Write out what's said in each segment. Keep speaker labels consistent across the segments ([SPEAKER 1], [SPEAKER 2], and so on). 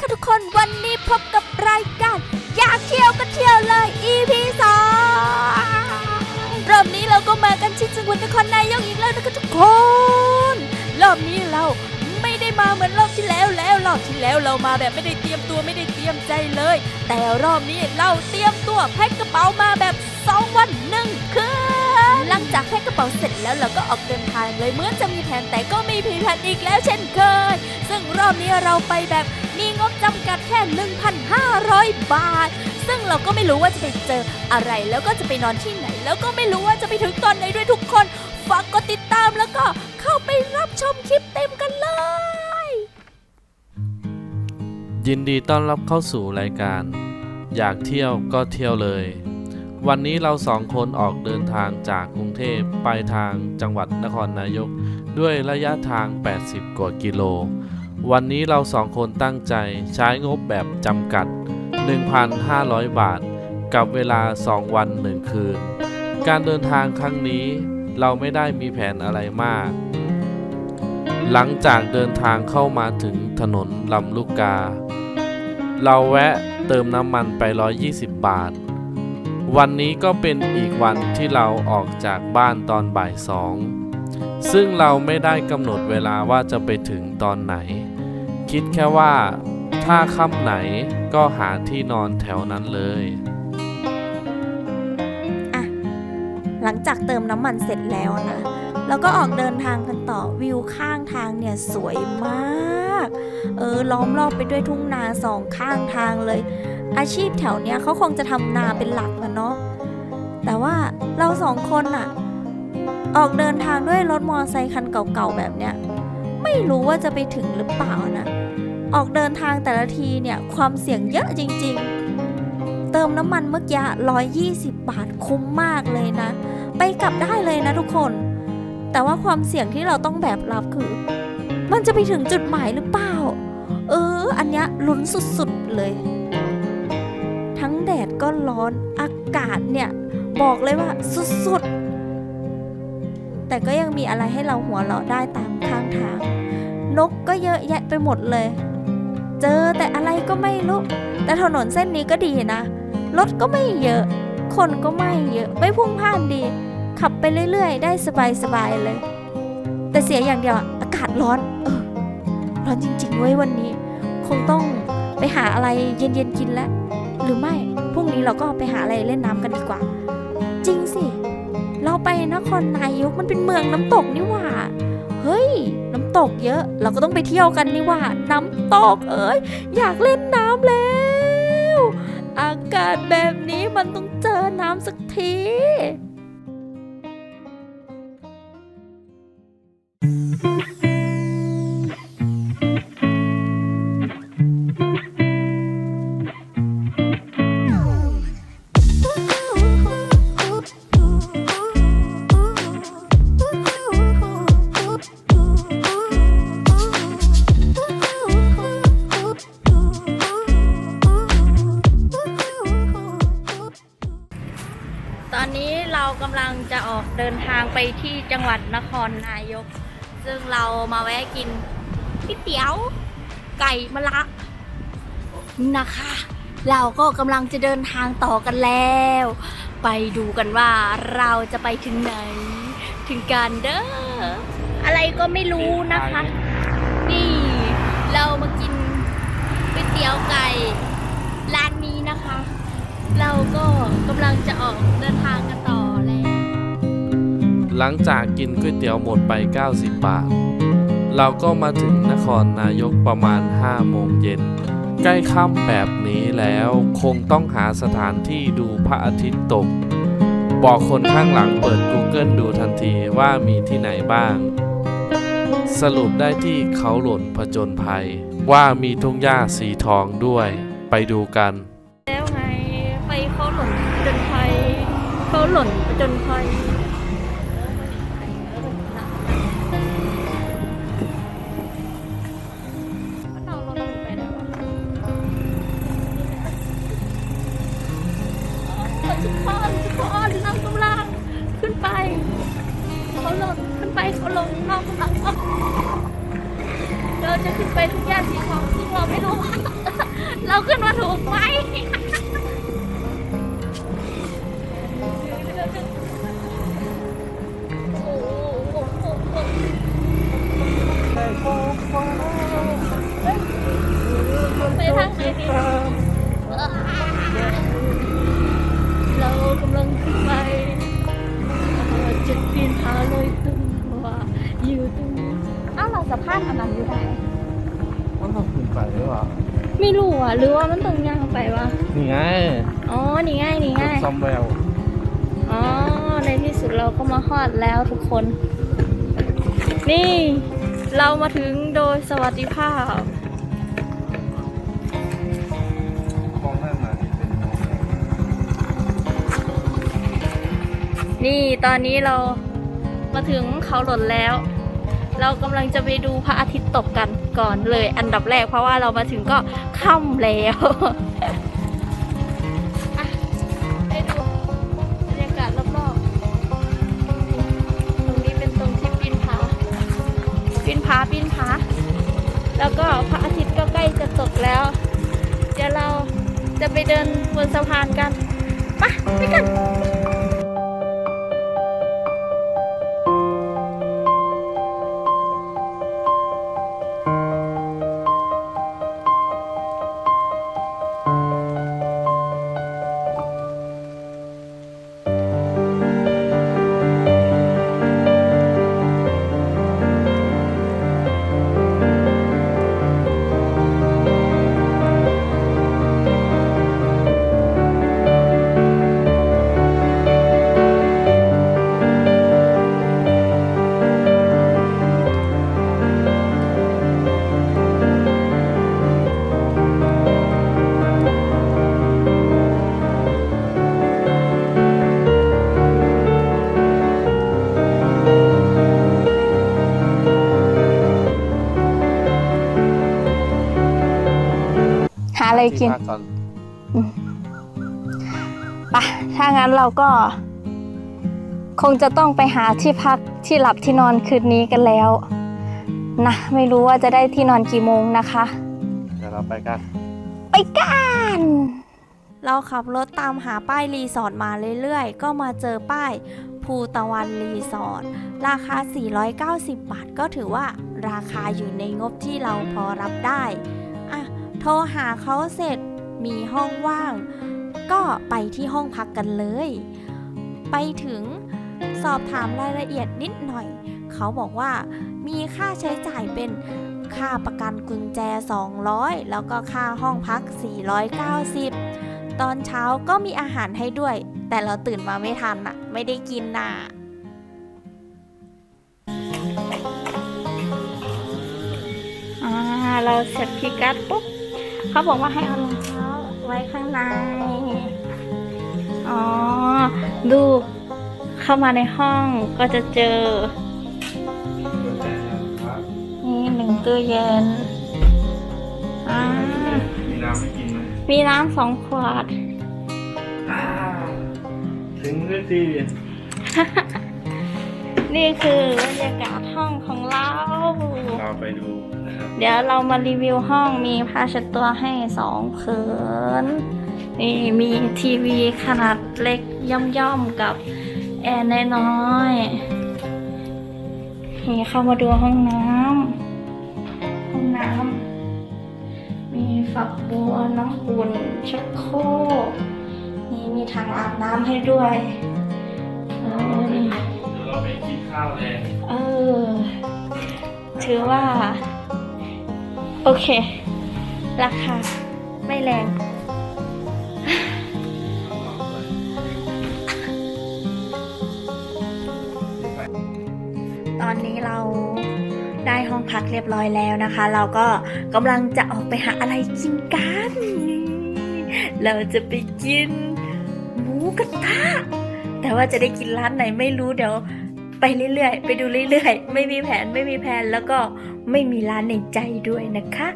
[SPEAKER 1] ค่ะทุกคนวันนี้พบกับรายการ อยากเที่ยวก็เที่ยวเลย EP 2รอบนี้เราก็มากันที่จังหวัดนครนายกอีกแล้วนะคะทุกคน รอบนี้เราไม่ได้มาเหมือนรอบที่แล้วแล้วรอบที่แล้วเรามาแบบไม่ได้เตรียมตัวไม่ได้เตรียมใจเลย แต่รอบนี้เราเตรียมตัวแพ็คกระเป๋ามาแบบสองวันหนึ่งคืนหลังจากแพ็คกระเป๋าเสร็จแล้วเราก็ออกเดินทางเลยเหมือนจะมีแผนแต่ก็ไม่มีแผนอีกแล้วเช่นเคยซึ่งรอบนี้เราไปแบบ มีงบจำกัดแค่ 1,500 บาท ซึ่งเราก็ไม่รู้ว่าจะไปเจออะไรแล้วก็จะไปนอนที่ไหน แล้วก็ไม่รู้ว่าจะไปถึงตอนไหนด้วยทุกคนฝากกดติดตามแล้วก็เข้าไปรับชมคลิปเต็มกันเลย
[SPEAKER 2] ยินดีต้อนรับเข้าสู่รายการ อยากเที่ยวก็เที่ยวเลย วันนี้เราสองคนออกเดินทางจากกรุงเทพไปทางจังหวัดนครนายก ด้วยระยะทาง 80 กว่ากิโล วันนี้เราสองคนตั้งใจใช้งบแบบจำกัด 1,500 บาท กับเวลา 2 วัน 1 คืน การเดินทางครั้งนี้เราไม่ได้มีแผนอะไรมาก หลังจากเดินทางเข้ามาถึงถนนลำลูกกา เราแวะเติมน้ำมันไป 120 บาท วันนี้ก็เป็นอีกวันที่เราออกจากบ้านตอนบ่ายสองซึ่งเราไม่ได้กำหนดเวลาว่าจะไปถึงตอนไหน คิดแค่ว่า ถ้าค่ำไหนก็หาที่นอนแถวนั้นเลยอะ
[SPEAKER 1] หลังจากเติมน้ำมันเสร็จแล้วนะ แล้วก็ออกเดินทางกันต่อวิวข้างทางเนี่ยสวยมาก เออล้อมรอบไปด้วยทุ่งนาสองข้างทางเลย อาชีพแถวเนี้ยเขาคงจะทำนาเป็นหลักนะเนาะแต่ว่าเราสองคนอะออกเดินทางด้วยรถมอเตอร์ไซค์คันเก่าๆแบบเนี้ยไม่รู้ว่าจะไปถึงหรือเปล่านะ ออกเดินทางแต่ละทีเนี่ยความเสี่ยงเยอะจริง ๆ เติมน้ำมันเมื่อกี้120 บาทคุ้มมากเลยนะ ไปกลับได้เลยนะทุกคน แต่ว่าความเสี่ยงที่เราต้องแบกรับคือ มันจะไปถึงจุดหมายหรือเปล่า เออ อันเนี้ยลุ้นสุดๆเลย ทั้งแดดก็ร้อนอากาศเนี่ยบอกเลยว่าสุดๆ แต่ก็ยังมีอะไรให้เราหัวเราะได้ตามข้างทาง นกก็เยอะแยะไปหมดเลย เจอแต่อะไรก็ไม่รู้ แต่ถนนเส้นนี้ก็ดีนะ รถก็ไม่เยอะ คนก็ไม่เยอะ ไม่พุ่งพ่านดี ขับไปเรื่อยๆ ได้สบายๆเลย แต่เสียอย่างเดียวอากาศร้อน เออ ร้อนจริงๆเว้ยวันนี้ คงต้องไปหาอะไรเย็นๆกินแล้ว หรือไม่พรุ่งนี้เราก็ไปหาอะไรเล่นน้ำกันดีกว่า จริงสิ เราไปนครนายกมันเป็นเมืองน้ำตกนี่หว่า เฮ้ย ตกเยอะ เราก็ต้องไปเที่ยวกันนี่ว่า น้ำตกเอ้ยอยากเล่นน้ำแล้ว อากาศแบบนี้มันต้องเจอน้ำสักที ตอนนี้เรากำลังจะออกเดินทางไปที่จังหวัดนครนายก ซึ่งเรามาแวะกินก๋วยเตี๋ยว ไก่มะละนะคะ เราก็กำลังจะเดินทางต่อกันแล้ว ไปดูกันว่าเราจะไปถึงไหน ถึงกันเด้ออะไรก็ไม่รู้นะคะ นี่เรามากินก๋วยเตี๋ยวไก่ร้านนี้นะคะ เราก็กำ
[SPEAKER 2] หลังจากกินก๋วยเตี๋ยวหมดไป 90 บาท เราก็มาถึงนครนายกประมาณ 5 โมงเย็น ใกล้ค่ำแบบนี้แล้วคงต้องหาสถานที่ดูพระอาทิตย์ตก บอกคนข้างหลังเปิด Google ดูทันทีว่ามีที่ไหนบ้าง สรุปได้ที่เขาหล่นผจญภัย ว่ามีทุ่งหญ้าสีทองด้วย ไปดูกัน
[SPEAKER 1] แล้วไงไปเขาหล่นผจนภัยเขาหล่นผจนภัย
[SPEAKER 3] หรือว่า
[SPEAKER 2] มันตร
[SPEAKER 3] งย่างไปวะ
[SPEAKER 2] นี่ไง
[SPEAKER 3] อ๋อนี่ง่ายนี่ง่าย
[SPEAKER 2] ซัมเวล
[SPEAKER 3] อ๋อในที่สุดเราก็มาฮอดแล้วทุกคน นี่เรามาถึงโดยสวัสดิภาพ
[SPEAKER 2] มองนั่นมาเป็น
[SPEAKER 3] นี่ตอนนี้เรามาถึงเขาหล่นแล้ว เรากำลังจะไปดูพระอาทิตย์ตกกัน ก่อนเลยอันดับแรกเพราะว่าเรามาถึงก็ค่ำแล้วไปดูบรรยากาศรอบๆ ตรงนี้เป็นตรงที่ปีนผาปีนผาปีนผาแล้วก็พระอาทิตย์ก็ใกล้จะตกแล้ว เดี๋ยวเราจะไปเดินบนสะพานกันไปไปกัน อะไรกิน
[SPEAKER 2] ที่พัก่อน
[SPEAKER 3] ปะถ้างั้นเราก็ คงจะต้องไปหาที่พักที่หลับที่นอนคืนนี้กันแล้ว นะ ไม่รู้ว่าจะได้ที่นอนกี่โมงนะคะ
[SPEAKER 2] เดี๋ยวเราไปกัน
[SPEAKER 3] ไปกันเราขับรถตามหาป้ายรีสอร์ทมาเรื่อยๆ ก็มาเจอป้ายภูตะวันรีสอร์ทราคา 490 บาทก็ถือว่าราคาอยู่ในงบที่เราพอรับได้อะ โทรหาเขาเสร็จมีห้องว่าง ก็ไปที่ห้องพักกันเลย ไปถึงสอบถามรายละเอียดนิดหน่อย เขาบอกว่ามีค่าใช้จ่ายเป็นค่าประกันกุญแจ 200 แล้วก็ค่าห้องพัก 490 ตอนเช้าก็มีอาหารให้ด้วย แต่เราตื่นมาไม่ทันน่ะไม่ได้กินน่ะเราเสร็จพิกัดปุ๊บ เขาบอกว่าให้เอารองเท้าไว้ข้างใน อ๋อ ดูเข้ามาในห้องก็จะเจอ นี่หนึ่งตู้เย็น อ่า
[SPEAKER 2] มีน้ำไม่กินไหม
[SPEAKER 3] มีน้ำสองขวด
[SPEAKER 2] ถึงสักที
[SPEAKER 3] นี่คือบรรยากาศห้องของเรา
[SPEAKER 2] เรา ไปดูนะครับ
[SPEAKER 3] เดี๋ยวเรามารีวิวห้องมีผ้าเช็ดตัวให้สองผืนนี่มีทีวีขนาดเล็กย่อมๆกับแอร์น้อยๆนี่เข้ามาดูห้องน้ำห้องน้ำมีฝักบัวน้ำอุ่นชักโครกนี่มีถังอาบน้ำให้ด้วยเออนี่
[SPEAKER 2] เดี๋ยวเราไปกินข้าวแรง
[SPEAKER 3] เออ ถือว่า โอเค ราคาไม่แรง ตอนนี้เราได้ห้องพักเรียบร้อยแล้วนะคะ เราก็กำลังจะออกไปหาอะไรกินกัน เราจะไปกิน หมูกระทะแต่ว่าจะได้กินร้านไหนไม่รู้เดี๋ยว ไปเรื่อยๆ ไปดูเรื่อยๆ ไม่มีแผนไม่มีแผนแล้วก็ไม่มีร้านในใจด้วยนะคะ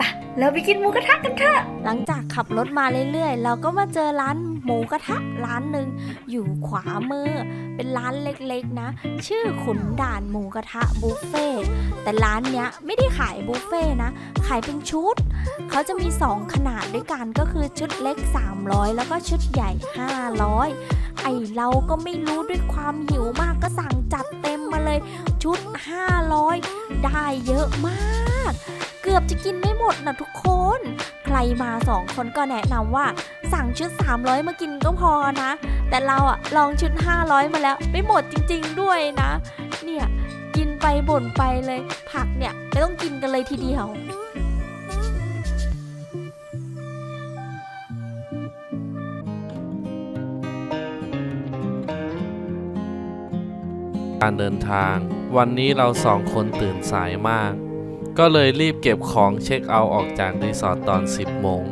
[SPEAKER 3] ปะเราไปกินหมูกระทะกันเถอะ หลังจากขับรถมาเรื่อยๆ เราก็มาเจอร้าน
[SPEAKER 1] หมูกระทะร้านหนึ่งอยู่ขวามือเป็นร้านเล็กๆนะ ชื่อขุนด่านหมูกระทะบุฟเฟ่แต่ร้านเนี้ยไม่ได้ขายบุฟเฟ่นะ ขายเป็นชุด เขาจะมี 2 ขนาดด้วยกันก็คือชุดเล็ก 300 แล้วก็ชุดใหญ่ 500 ไอเราก็ไม่รู้ด้วยความหิวมากก็สั่งจัดเต็มมาเลย ชุด 500 ได้เยอะมากเกือบจะกินไม่หมดนะทุกคน ใครมาสองคนก็แนะนำว่า สั่งชุด 300 มากินก็พอนะ แต่เราอะลองชุด 500 มาแล้ว ไม่หมดจริง ๆ ด้วยนะ เนี่ยกินไปบ่นไปเลย ผักเนี่ยไม่ต้องกินกันเลยทีเดียว
[SPEAKER 2] การเดินทาง วันนี้เราสองคนตื่นสายมาก ก็เลยรีบเก็บของเช็คเอาท์ออกจากรีสอร์ทตอน 10 โมง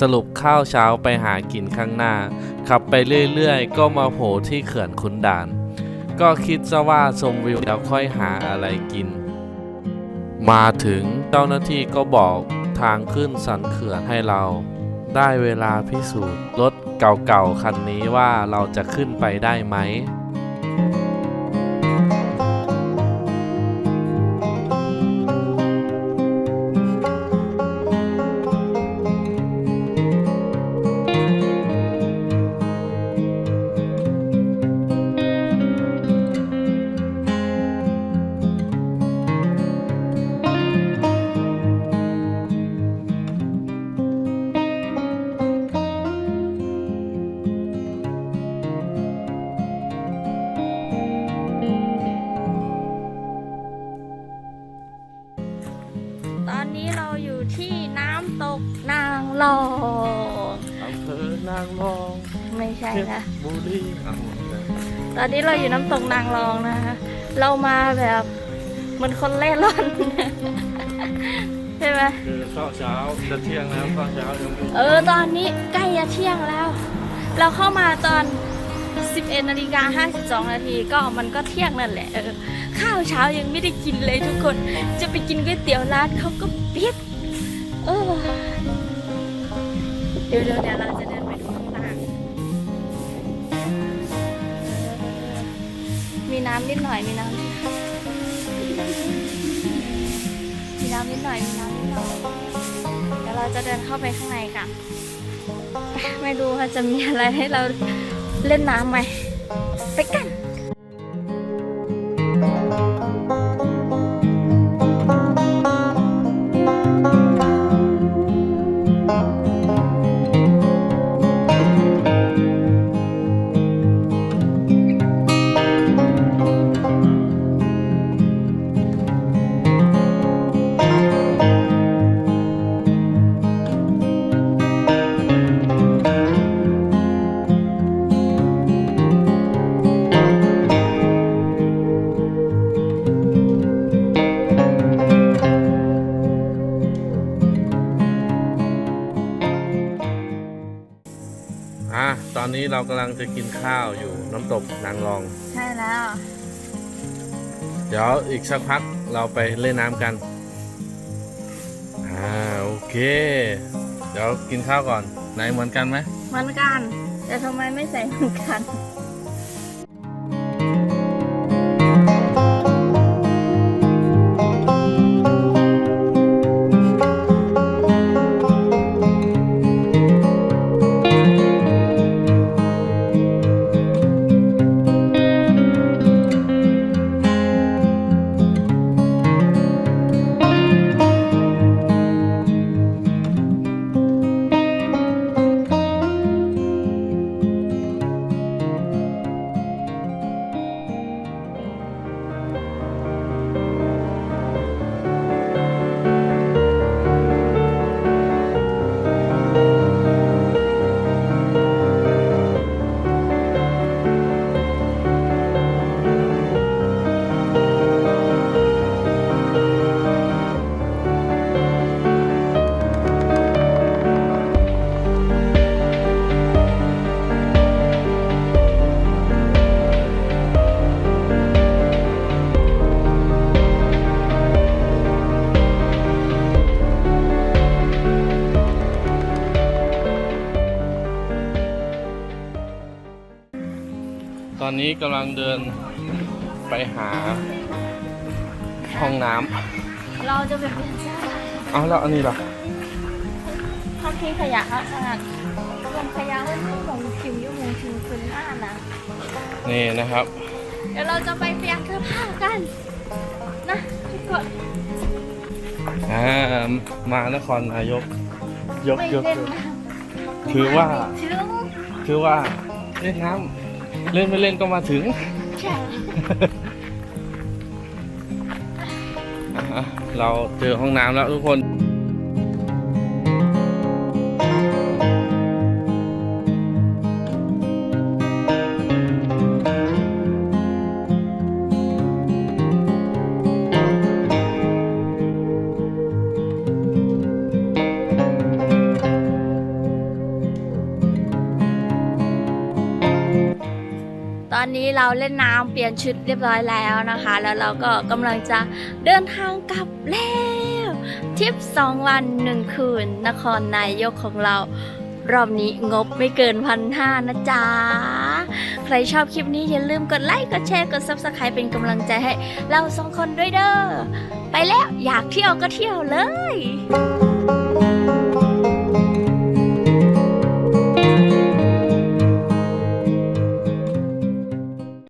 [SPEAKER 2] สรุปข้าวเช้าไปหากินข้างหน้า ขับไปเรื่อยๆ ก็มาโผล่ที่เขื่อนขุนด่าน ก็คิดซะว่าชมวิวแล้วค่อยหาอะไรกิน มาถึงเจ้าหน้าที่ก็บอกทางขึ้นสันเขื่อนให้เรา ได้เวลาพิสูจน์รถเก่าๆคันนี้ว่าเราจะขึ้นไปได้ไหม
[SPEAKER 1] รองอำ
[SPEAKER 2] เภอนางรอง
[SPEAKER 1] ไม่ใช่
[SPEAKER 2] เพช
[SPEAKER 1] นะ
[SPEAKER 2] รบุรีเอาหมดเลย
[SPEAKER 1] ตอนนี้เราอยู่น้ำตกนางรองนะคะ เรามาแบบเหมือนคนเล่ร่อน ใช่ไหม
[SPEAKER 2] คือข้าวเช้าจะเที่ยงแล้วข้าวเช้ายังไม่
[SPEAKER 1] เออตอนนี้ใกล้จะเที่ยงแล้ว เราเข้ามาตอน 11นาฬิกา52 นาทีก็มันก็เที่ยงนั่นแหละเออข้าวเช้ายังไม่ได้กินเลยทุกคน จะไปกินก๋วยเตี๋ยวร้านเขาก็ปิด เดี๋ยวเดี๋ยวเดี๋ยวเราจะเดินไปดูข้างล่าง มีน้ำนิดหน่อย มีน้ำมีน้ำนิดหน่อย มีน้ำนิดหน่อย เดี๋ยวเราจะเดินเข้าไปข้างในกันไม่รู้ว่าจะมีอะไรให้เราเล่นน้ำไหม ไปกัน
[SPEAKER 2] อะตอนนี้เรากำลังจะกินข้าวอยู่น้ำตกนางรอง
[SPEAKER 1] ใช่แล้ว
[SPEAKER 2] เดี๋ยวอีกสักพักเราไปเล่นน้ำกันอ่าโอเค เดี๋ยวกินข้าวก่อนไหนเหมือนกันไหม
[SPEAKER 1] เหมือนกัน แต่ทำไมไม่ใส่เหมือนกัน
[SPEAKER 2] อนนี้กำลังเดินไปหาห้องน้
[SPEAKER 3] เราจะไปเปลี่ยนเสื้อำ
[SPEAKER 2] เอาแล้วอันนี้ล่ะ
[SPEAKER 3] เข้าทิ้งขยะครับขนาดลงขยะไว้ที่หมงคิวยุ่งมงคิวคืนหน้านะ
[SPEAKER 2] นี่นะครับ
[SPEAKER 3] เดี๋ยวเราจะไปเปลี่ยนเสื้อผ้ากัน นะทุกคน
[SPEAKER 2] อ่ามานครนายก ยก
[SPEAKER 3] ไม่
[SPEAKER 2] ยก
[SPEAKER 3] เล่น
[SPEAKER 2] ยก
[SPEAKER 3] น้ำ
[SPEAKER 2] คือว่า
[SPEAKER 3] ถึง
[SPEAKER 2] คือว่าเล่นน้ำ เล่นไม่เล่นก็มาถึง
[SPEAKER 3] ใช่
[SPEAKER 2] อะเราเจอห้องน้ำแล้วทุกค
[SPEAKER 3] น เราเล่นน้ำเปลี่ยนชุดเรียบร้อยแล้วนะคะ แล้วเราก็กำลังจะเดินทางกลับแล้วทริปสองวันหนึ่งคืน นครนายกของเรา รอบนี้งบไม่เกินพันห้านะจ๊ะ ใครชอบคลิปนี้อย่าลืมกดไลค์ กดแชร์ กด Subscribe เป็นกำลังใจให้เราสองคนด้วยเด้อ ไปแล้วอยากเที่ยวก็เที่ยวเลย